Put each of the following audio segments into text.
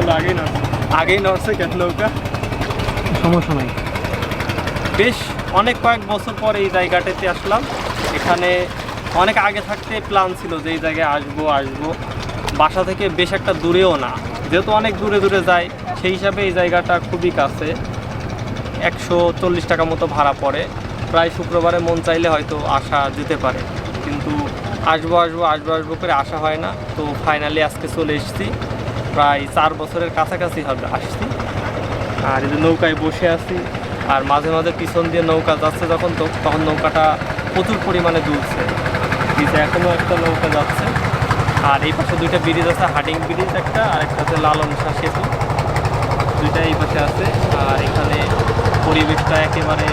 আগেই নড়ছে আগেই নড়ছে কেন নৌকা সমস্যা নাই। বেশ অনেক কয়েক বছর পর এই জায়গাটাতে আসলাম। এখানে অনেক আগে থাকতে প্ল্যান ছিল যে এই জায়গায় আসব আসব। বাসা থেকে বেশ একটা দূরেও না। যেহেতু অনেক দূরে দূরে যায় সেই হিসাবে এই জায়গাটা খুবই কাছে। একশো চল্লিশ টাকা মতো ভাড়া পড়ে। প্রায় শুক্রবারে মন চাইলে হয়তো আসা যেতে পারে। কিন্তু আসব আসব আসব আসব করে আসা হয় না। তো ফাইনালি আজকে চলে এসেছি। প্রায় চার বছরের কাছাকাছি হবে আসছি। আর এই যে নৌকায় বসে আছি, আর মাঝে মাঝে পিছন দিয়ে নৌকা যাচ্ছে যখন তো, তখন নৌকাটা প্রচুর পরিমাণে দুলছে। যে এখনও একটা নৌকা যাচ্ছে, আর এই পাশে দুইটা ব্রিজ আছে হাডিং ব্রিজ একটা, আর একটা হচ্ছে লালন শাহ সেতু। দুইটা এই পাশে আছে, আর এখানে পরিবেশটা একেবারে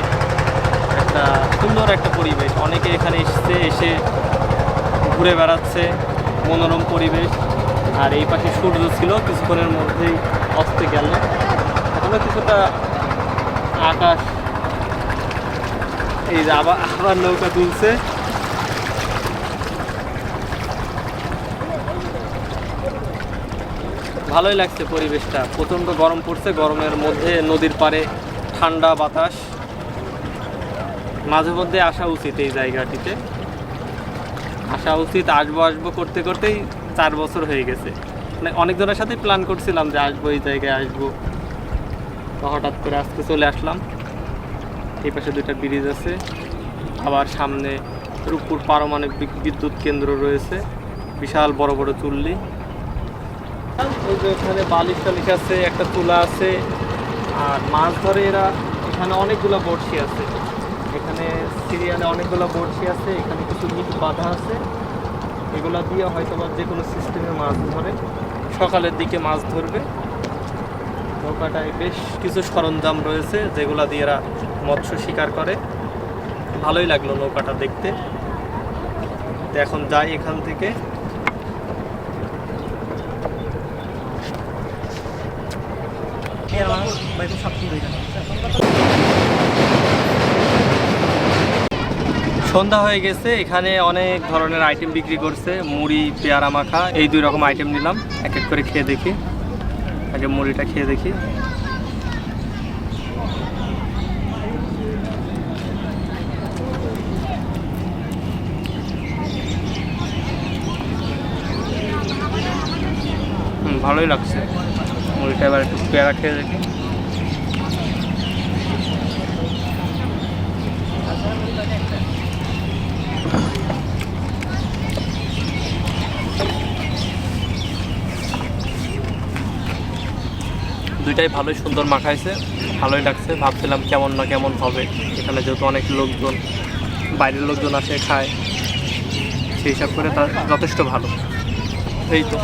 একটা সুন্দর একটা পরিবেশ। অনেকে এখানে এসছে, এসে ঘুরে বেড়াচ্ছে, মনোরম পরিবেশ। আর এই পাশে সূর্য ছিল, কিছুক্ষণের মধ্যেই অস্তে গেল। এখনও কিছুটা আকাশ এই যে আবার আবার নৌকা তুলছে ভালোই লাগছে পরিবেশটা। প্রচণ্ড গরম পড়ছে, গরমের মধ্যে নদীর পাড়ে ঠান্ডা বাতাস। মাঝে মধ্যে আসা উচিত এই জায়গাটিতে। আসা উচিত আসব আসব করতে করতেই চার বছর হয়ে গেছে। মানে অনেকজনের সাথে প্ল্যান করছিলাম যে আসব এই জায়গায়, আসব। তো হঠাৎ করে আজকে চলে আসলাম। এই পাশে দুইটা ব্রিজ আছে। আবার সামনে রূপপুর পারমাণবিক বিদ্যুৎ কেন্দ্র রয়েছে। বিশাল বড় বড় চুল্লি। ওই যে বালিশ টালিশ আছে, একটা তুলা আছে। আর মাছ ধরে এরা এখানে অনেকগুলো বড়শি আছে। সিরিয়ালে অনেকগুলো বড়শি আছে, এখানে কিছু নিট বাঁধা আছে। এগুলা দিয়ে হয়তো বা যে কোনো সিস্টেমে মাছ ধরে। সকালের দিকে মাছ ধরবে। নৌকাটায় বেশ কিছু সরঞ্জাম রয়েছে, যেগুলা দিয়ে এরা মৎস্য শিকার করে। ভালোই লাগল নৌকাটা দেখতে। এখন যাই এখান থেকে। সন্ধ্যা হয়ে গেছে, এখানে অনেক ধরনের আইটেম বিক্রি করছে, মুড়ি, পেয়ারা মাখা, এই দুই রকম আইটেম নিলাম, এক এক করে খেয়ে দেখি। আগে মুড়িটা খেয়ে দেখি। ভালোই লাগছে। মুড়িটা এবার একটু পেয়ারা খেয়ে দেখি। দুইটাই ভালোই সুন্দর মাখাইছে, ভালোই লাগছে। ভাবছিলাম কেমন না কেমন হবে। এখানে যেহেতু অনেক লোকজন, বাইরের লোকজন আসে, খায়, সেই হিসাব করে তার যথেষ্ট ভালো। এই তো।